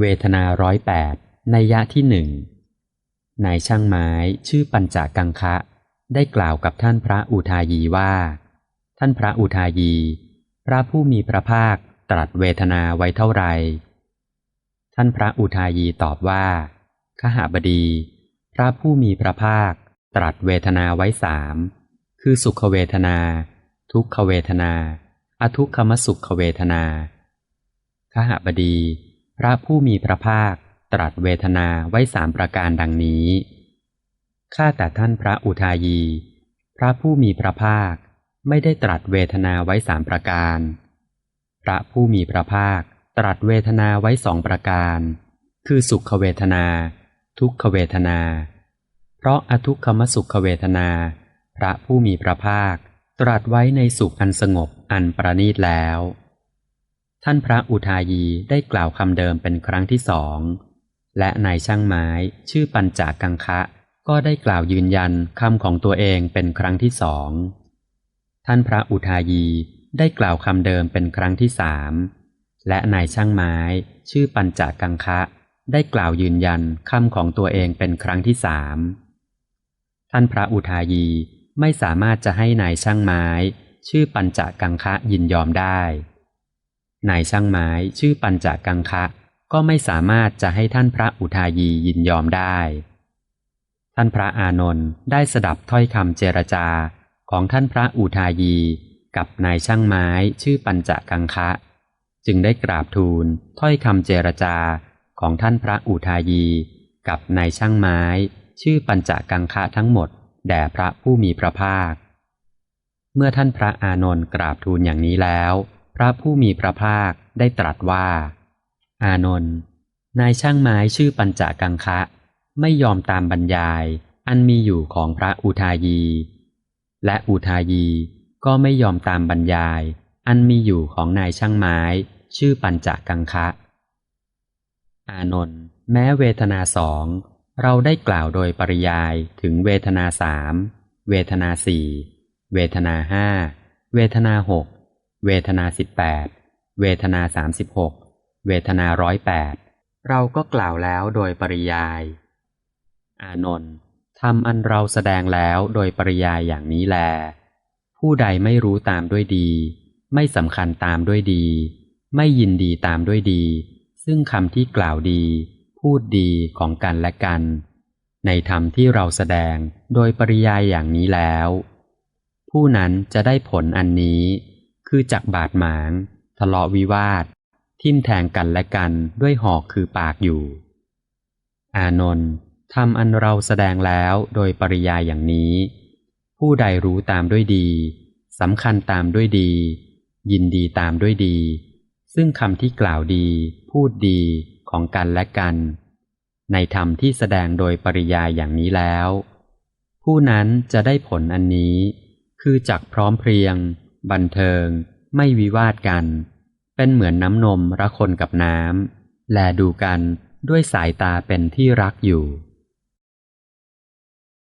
เวทนาร้อยแปดในยะที่หนึ่งนายช่างไม้ชื่อปัญจกังคะ ได้กล่าวกับท่านพระอุทายีว่า ท่านพระอุทายี พระผู้มีพระภาคตรัสเวทนาไว้เท่าไรท่านพระอุทายีตอบว่าขหาบดี พระผู้มีพระภาค ตรัสเวทนาไว้สามคือสุขเวทนา ทุกขเวทนา อทุกขมสุขเวทนาขหบดี พระผู้มีพระภาคตรัสเวทนาไว้สามประการดังนี้ ข้าแต่ท่านพระอุทายี พระผู้มีพระภาคไม่ได้ตรัสเวทนาไว้สามประการ พระผู้มีพระภาคตรัสเวทนาไว้สองประการ คือสุขเวทนา ทุกขเวทนา เพราะอทุกขมสุขเวทนา พระผู้มีพระภาค ตรัสไว้ในสุขอันสงบอันประณีตแล้ว ท่านพระอุทายีได้กล่าวคำเดิมเป็นครั้งที่สอง และนายช่างไม้ชื่อปัญจากังคะ ก็ได้กล่าวยืนยันคำของตัวเองเป็นครั้งที่สอง ท่านพระอุทายีได้กล่าวคำเดิมเป็นครั้งที่สาม และนายช่างไม้ชื่อปัญจากังคะ ได้กล่าวยืนยันคำของตัวเองเป็นครั้งที่สาม ท่านพระอุทายีไม่สามารถจะให้นายช่างไม้ ชื่อปัญจากังคะยินยอมได้ นายช่างไม้ชื่อปัญจกังคะ ก็ไม่สามารถจะให้ท่านพระอุทายียินยอมได้ ท่านพระอานนท์ได้สดับถ้อยคำเจรจาของท่านพระอุทายีกับนายช่างไม้ชื่อปัญจกังคะ จึงได้กราบทูลถ้อยคำเจรจาของท่านพระอุทายี กับนายช่างไม้ ชื่อปัญจกังคะทั้งหมด แด่พระผู้มีพระภาค เมื่อท่านพระอานนท์กราบทูลอย่างนี้แล้ว พระผู้มีพระภาคได้ตรัสว่า อานนท์นายช่างไม้ชื่อปัญจกังคะ ไม่ยอมตามบรรยายอันมีอยู่ของพระอุทายี และอุทายีก็ไม่ยอมตามบรรยาย อันมีอยู่ของนายช่างไม้ ชื่อปัญจกังคะ อานนท์แม้เวทนาสองเราได้กล่าวโดยปริยายถึงเวทนาสามเวทนาสี่เวทนาห้าเวทนาหก เวทนาสิบแปดเวทนาสามสิบหกเวทนาร้อยแปดเราก็กล่าวแล้วโดยปริยาย อานนท์ทำอันเราแสดงแล้วโดยปริยายอย่างนี้แล ผู้ใดไม่รู้ตามด้วยดี ไม่สำคัญตามด้วยดี ไม่ยินดีตามด้วยดี ซึ่งคำที่กล่าวดี พูดดีของกันและกัน ในธรรมที่เราแสดงโดยปริยายอย่างนี้แล้ว ผู้นั้นจะได้ผลอันนี้ คือจักบาดหมาง ทะเลาะวิวาท ทิ่มแทงกันและกันด้วยหอกคือปากอยู่ อานนท์ทำอันเราแสดงแล้วโดยปริยายอย่างนี้ ผู้ใดรู้ตามด้วยดีสำคัญตามด้วยดี ยินดีตามด้วยดี ซึ่งคำที่กล่าวดี พูดดีของกันและกัน ในธรรมที่แสดงโดยปริยายอย่างนี้แล้ว ผู้นั้นจะได้ผลอันนี้ คือจักพร้อมเพรียง บันเทิง ไม่วิวาทกัน เป็นเหมือนน้ำนมระคนกับน้ำ แลดูกันด้วยสายตาเป็นที่รักอยู่